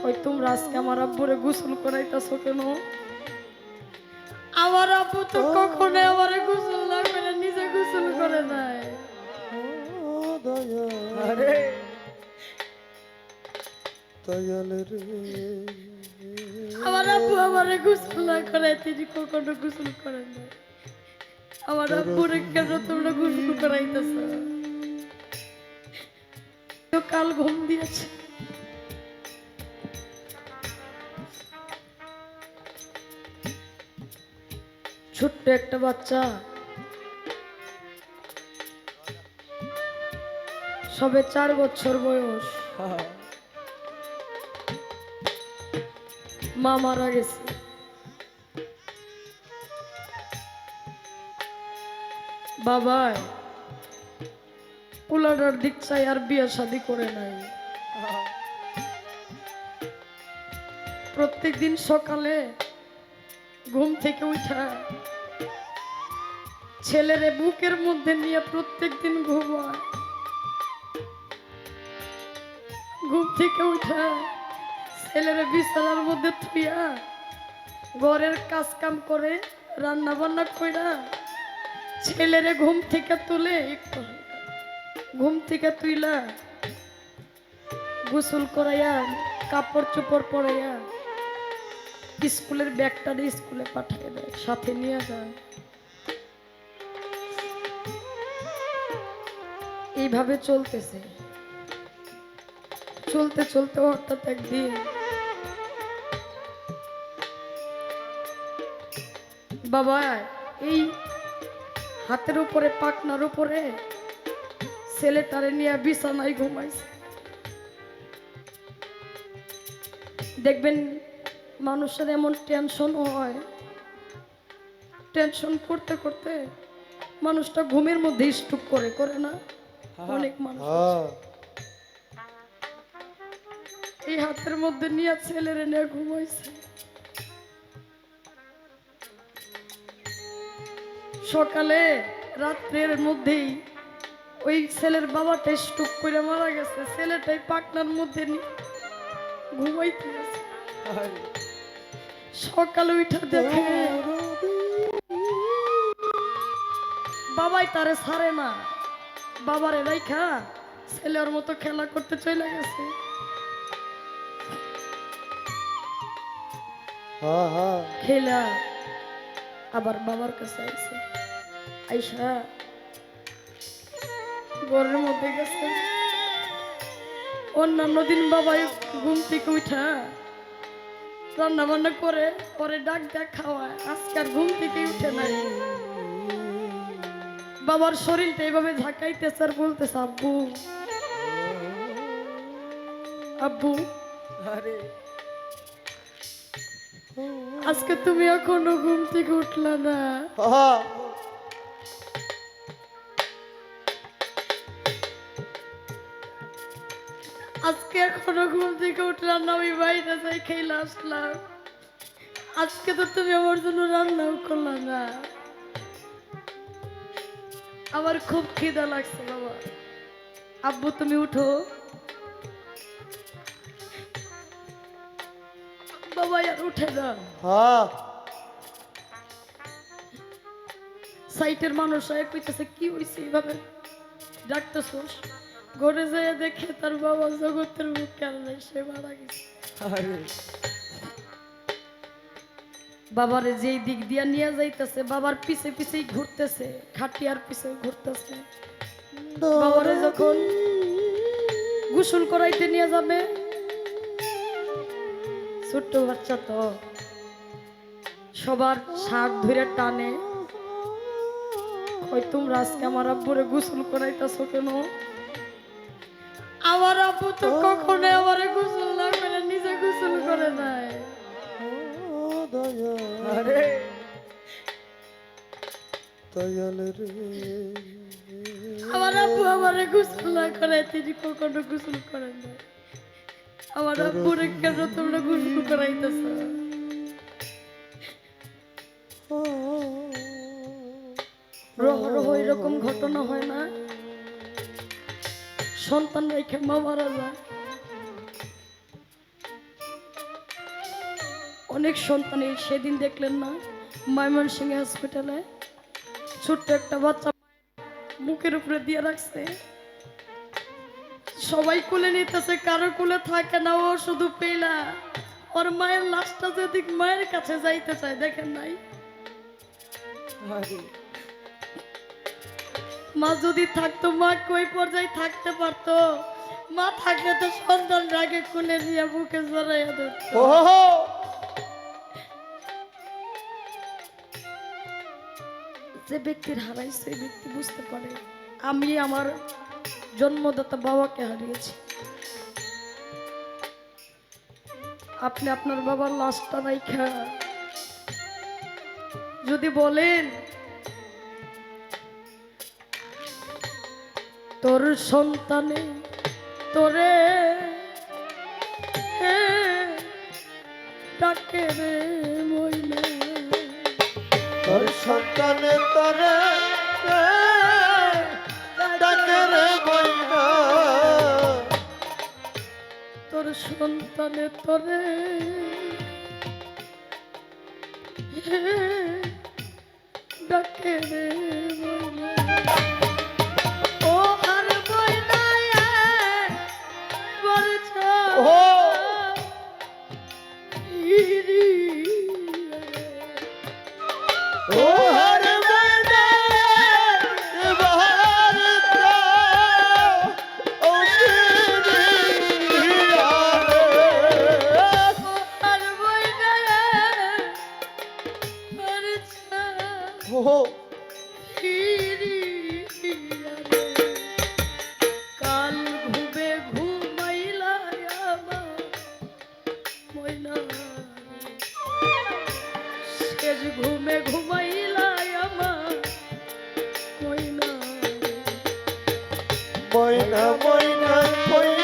কই তোমরা আজকে আমার আব্বুরে গোসল করাইতাছো কেন? আমার আব্বু তো কখনো আমার গোসল না করে নিজে গোসল করে নাই। আরে। আমার আব্বু আমারে গোসল না করে তিনি কখনো গোসল করে নাই। আমার আব্বুরে কেন তোমরা গোসল করাইতেছ? তো কাল ঘুম দিয়েছে। ছোট্ট একটা বাচ্চা। সবে চার বছর বয়স। মা মারা গেছে। বাবাই পোলাটার দিক চাই আর বিয়ে শাদি করে নাই। প্রত্যেক দিন সকালে ঘুম থেকে উঠা ছেলেরে বুকের মধ্যে নিয়ে প্রত্যেক দিন ঘুমায় ঘুম থেকে উঠা ছেলেরে বিছানার মধ্যে থুইয়া ঘরের কাজ কাম করে রান্না বান্না কইরা ছেলেরে ঘুম থেকে তুলে ঘুম থেকে তুইলা গোসল করাইয়া, কাপড় চোপড় পরাইয়া, স্কুলের ব্যাগটা দিয়ে স্কুলে পাঠিয়ে দেয়, সাথে নিয়ে যায়। এইভাবে চলতেছে। চলতে চলতে হঠাৎ একদিন বাবা, এই হাতের উপরে পাকনার উপরে ছেলেটারে নিয়ে বিছানায় ঘুমাইছে। দেখবেন মানুষের এমন টেনশন হয়। টেনশন করতে করতে মানুষটা ঘুমের মধ্যে স্টুপ করে করে না? অনেক মানুষ এই হাতের মধ্যে নিয়ে ছেলেরে নিয়ে ঘুমাইছে। সকালে রাত্রের মধ্যেই ওই ছেলের বাবাটা স্টুক করে মারা গেছে। ছেলেটাই পাকনার মধ্যে ঘুমাইতে গেছে। সকালে উঠা দেখে বাবাই তারে ছাড়ে না। বাবারে রাইখা ছেলের মতো খেলা করতে চলে গেছে। খেলা আবার বাবার কাছে আইছে। আইসা ঘরের মধ্যে গেছে। অন্যান্য দিন বাবাই ঘুম থেকে উঠা রান্না বান্না করে পরে ডাক ডাক খাওয়ায়। আজকে আর ঘুম থেকে উঠে নাই। বাবার শরীরটা এইভাবে ঝাঁকাইতেছে আর বলতেছে আব্বু। আব্বু আরে। আজকে তুমি এখনও ঘুম থেকে উঠলা না। আজকে এখনও ঘুম থেকে উঠলাম না আমি বাইরে যাই খেলে আসলাম আজকে তো তুমি আমার জন্য রান্নাও করলা না। আমার খুব খিদা লাগছে বাবা আব্বু তুমি উঠো। বাবা আর উঠে দাও সাইটের মানুষ আয় কইতেছে কি হইছে এইভাবে? ডাকতেছোস? ঘরে যায় দেখে তার বাবা জগতের মুখ কেন নাই সে মারা গেছে। আরে। বাবারে যেই দিক দিয়া নিয়ে যাইতেছে, বাবার পিছে পিছেই ঘুরতেছে, খাটিয়ার পিছে ঘুরতেছে। বাবারে যখন গোসল করাইতে নিয়ে যাবে, ছোট্ট বাচ্চা তো সবার শাক ধরে টানে। কই তোমরা আজকে আমার আব্বুরে গোসল করাইতেছো কেন? আমার আব্বু তো কখনো আমারে গোসল না করে নিজে গোসল করে নাই। আরে। আমার আব্বু আমারে গোসল না করে তিনি কখনো গোসল করেন না আমার আব্বুরে কেন তোমরা গোসল করাইতেছ? রহ রহ এরকম ঘটনা হয় না? সন্তান রেখে মা মারা যায়। অনেক সন্তানের সেদিন দেখলেন না ময়মনসিংহ হসপিটালে ছোট্ট একটা বাচ্চা মুখের উপরে দিয়ে রাখছে। সবাই কুলে নিতেছে, কারও কুলে থাকে না, ও শুধু পেলা। ওর মায়ের লাশটা যদি মায়ের কাছে যাইতে চায়, দেখেন নাই? মা যদি থাকতো, মা কই পর্যায়ে থাকতে পারতো? মা থাকলে তো সন্তান রাগে কুলে নিয়ে বুকে জড়াইয়া দেয় যে ব্যক্তির হারাই সেই ব্যক্তি বুঝতে পারে আমি আমার জন্মদাতা বাবাকে হারিয়েছি। আপনি আপনার বাবার লাশটা রাইখা। যদি বলেন, তোর সন্তানে তোরে ডাকে রে। তোর সন্তানে তরে ডাকে রে বইনা তোর সন্তানে তোরে ডাকে রে। ময়না ময়না কইয়া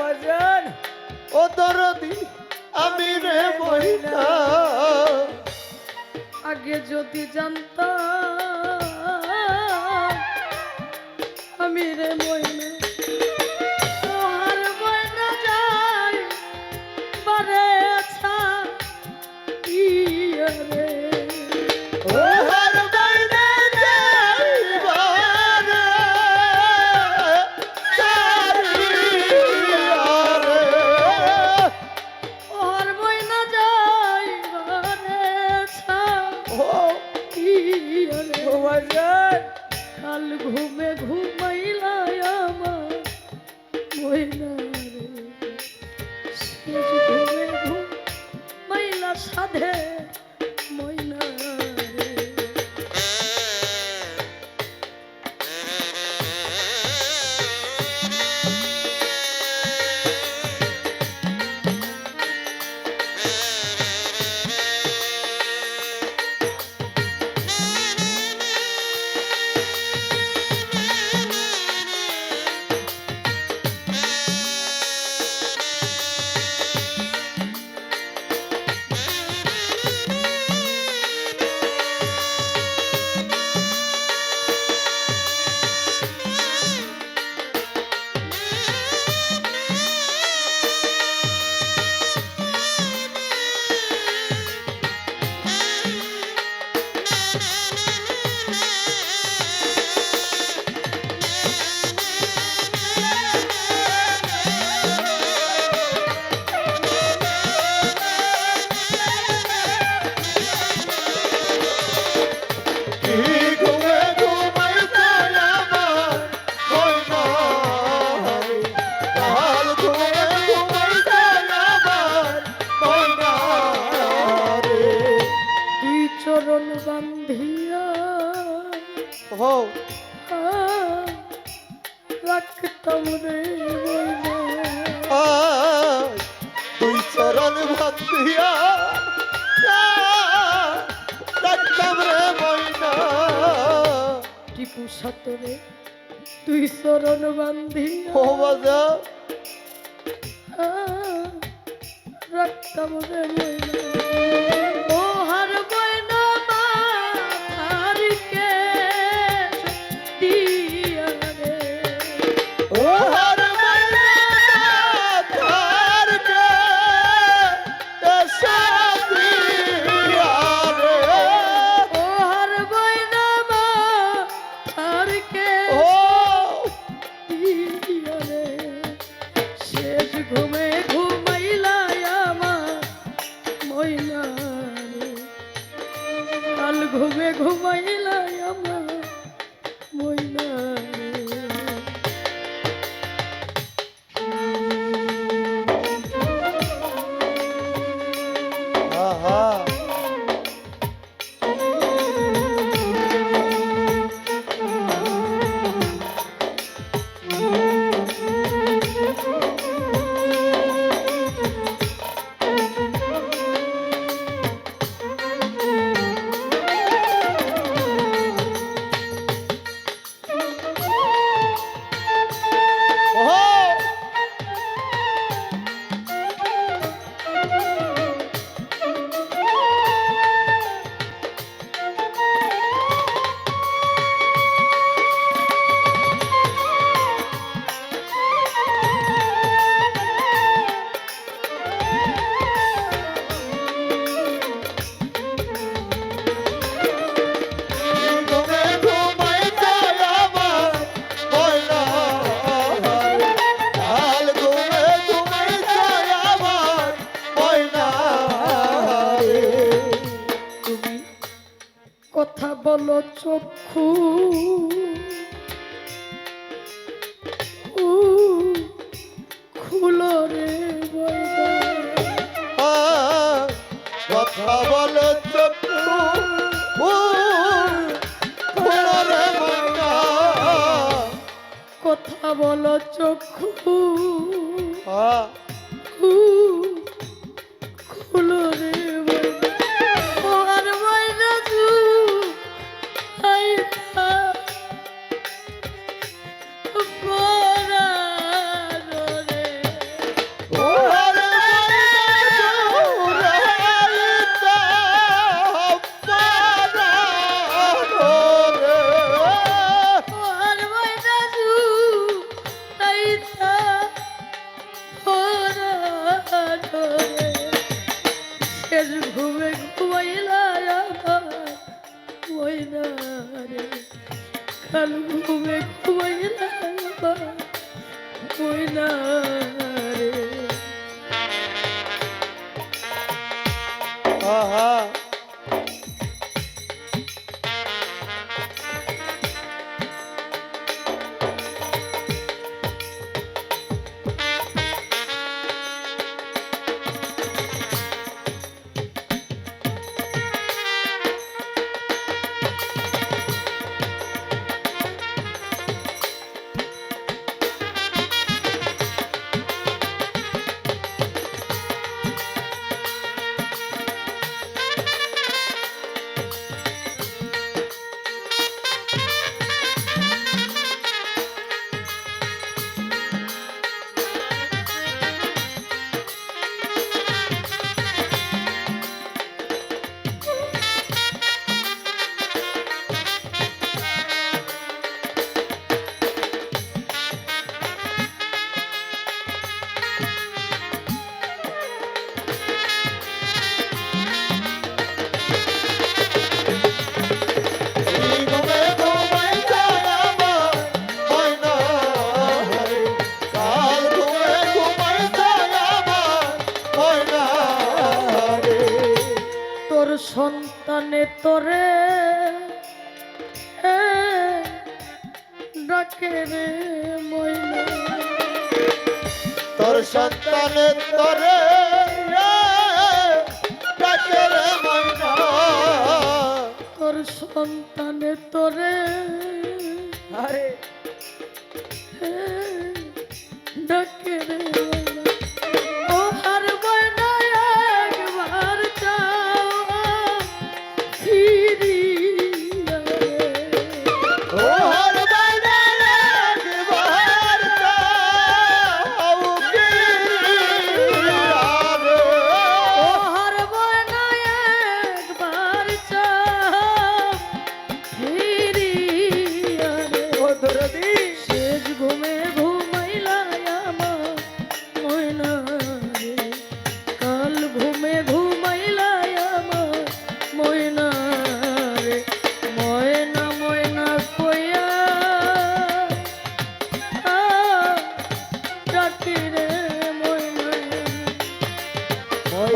বাজান ও দরদি আমি রে মহিলা। আগে যদি জানতাম আমি রে ময়না হো। রাখতাম রে তুই চরণ ভান্দিয়া রাখতাম রে ময়না টিপু সাতরে তুই চরণ বান্ধিয়া। ও বাজা। রাখতাম রে বইলে। ঘুমে ঘুমাইলাই আমার ময়না চক্ষু। খুলো রে কথা বলে চক্ষু। ফুলরে ময়না কথা বলো চক্ষু। খুলো রে ডাকে রে ময়না। তোর সন্তানের তরে ডাকে রে ময়না। তোর সন্তানে তোরে আরে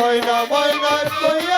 ময়না ময়না কই